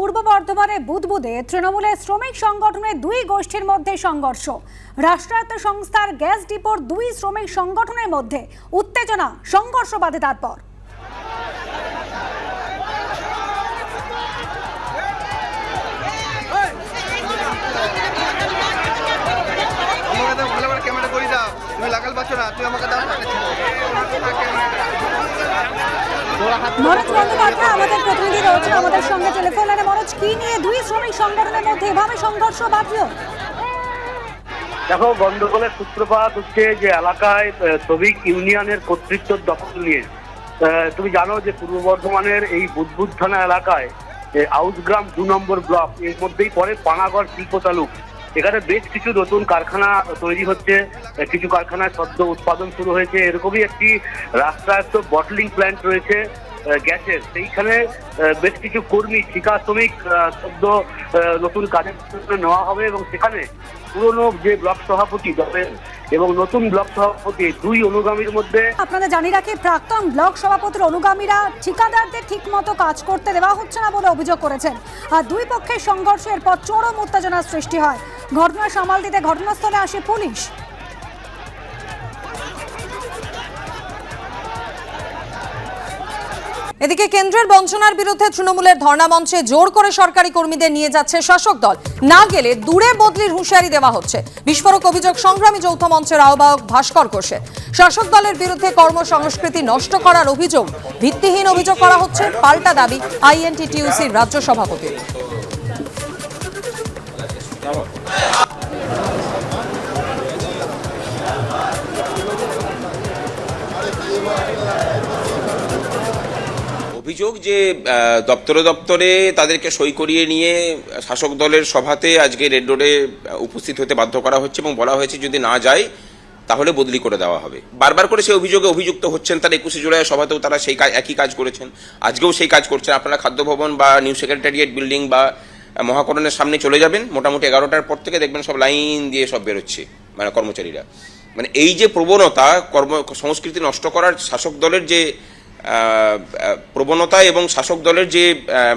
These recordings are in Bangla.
পূর্ব বর্ধমানে বুধবুদে তৃণমূলের শ্রমিক সংগঠনের দুই গোষ্ঠীর মধ্যে সংঘর্ষ। রাষ্ট্রায়ত্ত সংস্থার গ্যাস ডিপোর দুই শ্রমিক সংগঠনের মধ্যে উত্তেজনা সংঘর্ষ বাধে তারপর লাগাল পাচ্ছ না তুমি আমাকে দাও মনোজ বন্দ্যোপাধ্যায় আমাদের প্রতিনিধি রয়েছে আমাদের সঙ্গে টেলিফোন লাইনে মনোজ কি নিয়ে দুই শ্রমিক সংগঠনের মধ্যে এভাবে সংঘর্ষ বাঁধল? দেখো গন্ডগোলের সূত্রপাত হচ্ছে যে এলাকায় শ্রমিক ইউনিয়নের কর্তৃত্ব দখল নিয়ে। আহ, তুমি জানো যে পূর্ব বর্ধমানের এই বুদবুদ থানা এলাকায় যে আউসগ্রাম দু নম্বর ব্লক এর মধ্যেই পড়ে পানাগড় শিল্প তালুক। এখানে বেশ কিছু নতুন কারখানা তৈরি হচ্ছে, কিছু কারখানায় সদ্য উৎপাদন শুরু হয়েছে। এরকমই একটি রাষ্ট্রায়ত্ত বটলিং প্ল্যান্ট রয়েছে। গ্যাসের সেইখানে বেশ কিছু কর্মী, ঠিকা শ্রমিক সদ্য নতুন কাজের নেওয়া হবে এবং সেখানে পুরনো যে ব্লক সভাপতি দলের এবং নতুন ব্লক সভাপতি দুই অনুগামীর মধ্যে আপনাদের জানিয়ে রাখি, প্রাক্তন ব্লক সভাপতির অনুগামীরা ঠিকাদারদের ঠিকমতো কাজ করতে দেওয়া হচ্ছে না বলে অভিযোগ করেছেন। আর দুই পক্ষের সংঘর্ষের পর চরম উত্তেজনার সৃষ্টি হয়। ঘটনা সামাল দিতে ঘটনাস্থলে আসে পুলিশ। এদিকে কেন্দ্রের বঞ্চনার বিরুদ্ধে তৃণমূলের ধর্ণা মঞ্চে জোর করে সরকারি কর্মীদের নিয়ে যাচ্ছে শাসক দল। না গেলে দূরে বদলির হুঁশিয়ারি দেওয়া হচ্ছে। বিস্ফোরক অভিযোগ সংগ্রামী যৌথ মঞ্চের আহ্বায়ক ভাস্কর ঘোষের শাসক দলের বিরুদ্ধে কর্মসংস্কৃতি নষ্ট করার অভিযোগ। ভিত্তিহীন অভিযোগ করা হচ্ছে পাল্টা দাবি আইএনটিটিউসির রাজ্য সভাপতির। অভিযোগ যে দপ্তরে দপ্তরে তাদেরকে সই করিয়ে নিয়ে শাসক দলের সভাতে আজকে রেড রোডে উপস্থিত হতে বাধ্য করা হচ্ছে এবং বলা হয়েছে যদি না যায়, তাহলে বদলি করে দেওয়া হবে। বারবার করে সেই অভিযোগে অভিযুক্ত হচ্ছেন তার একুশে জুলাই সভাতেও তারা সেই একই কাজ করেছেন। আজকেও সেই কাজ করছেন। আপনারা খাদ্য ভবন বা নিউ সেক্রেটারিয়েট বিল্ডিং বা মহাকরণের সামনে চলে যাবেন। মোটামুটি এগারোটার পর থেকে দেখবেন সব লাইন দিয়ে সব বেরোচ্ছে মানে কর্মচারীরা। মানে এই যে প্রবণতা, কর্ম, সংস্কৃতি নষ্ট করার শাসক দলের যে প্রবণতা এবং শাসক দলের যে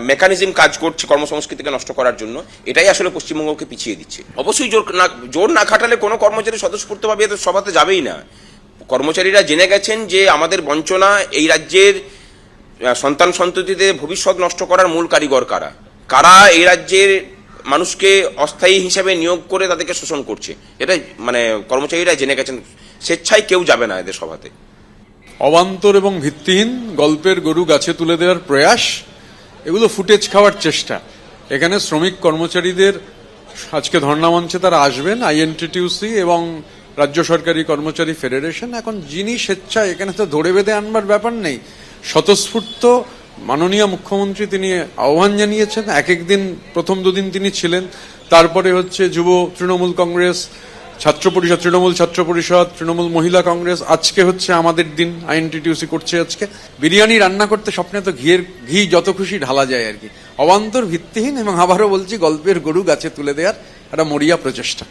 মেকানিজম কাজ করছে কর্মসংস্কৃতিকে নষ্ট করার জন্য, এটাই আসলে পশ্চিমবঙ্গকে পিছিয়ে দিচ্ছে। অবশ্যই জোর না জোর না খাটালে কোনো কর্মচারী স্বতঃস্ফূর্তভাবে এত সভাতে যাবেই না। কর্মচারীরা জেনে গেছেন যে আমাদের বঞ্চনা এই রাজ্যের সন্তান সন্ততিতে ভবিষ্যৎ নষ্ট করার মূল কারিগর কারা? কারা এই রাজ্যের মানুষকে অস্থায়ী হিসাবে নিয়োগ করে তাদেরকে শোষণ করছে? এটা মানে কর্মচারীরা জেনে গেছেন, স্বেচ্ছায় কেউ যাবে না এদের সভাতে। অবান্তর এবং ভিত্তিহীন গল্পের গরু গাছে তুলে দেওয়ার প্রয়াস, এগুলো ফুটেজ খাওয়ার চেষ্টা। এখানে শ্রমিক কর্মচারীদের আজকে ধর্ণামঞ্চে তারা আসবেন আইএনটিটিউসি এবং রাজ্য সরকারি কর্মচারী ফেডারেশন। এখন যিনি স্বেচ্ছা এখানে তো ধরে বেঁধে আনবার ব্যাপার নেই। স্বতঃস্ফূর্ত মাননীয় মুখ্যমন্ত্রী তিনি আহ্বান জানিয়েছেন এক একদিন প্রথম দুদিন তিনি ছিলেন। তারপরে হচ্ছে যুব তৃণমূল কংগ্রেস ছাত্র পরিষদ, তৃণমূল ছাত্র পরিষদ, তৃণমূল মহিলা কংগ্রেস, আজকে হচ্ছে আমাদের দিন, আইএনটিটিউসি করছে আজকে। বিরিয়ানি রান্না করতে স্বপ্নে তো ঘিয়ের ঘি যত খুশি ঢালা যায় আর কি। অবান্তর ভিত্তিহীন এবং আবারও বলছি গল্পের গরু গাছে তুলে দেওয়ার একটা মরিয়া প্রচেষ্টা।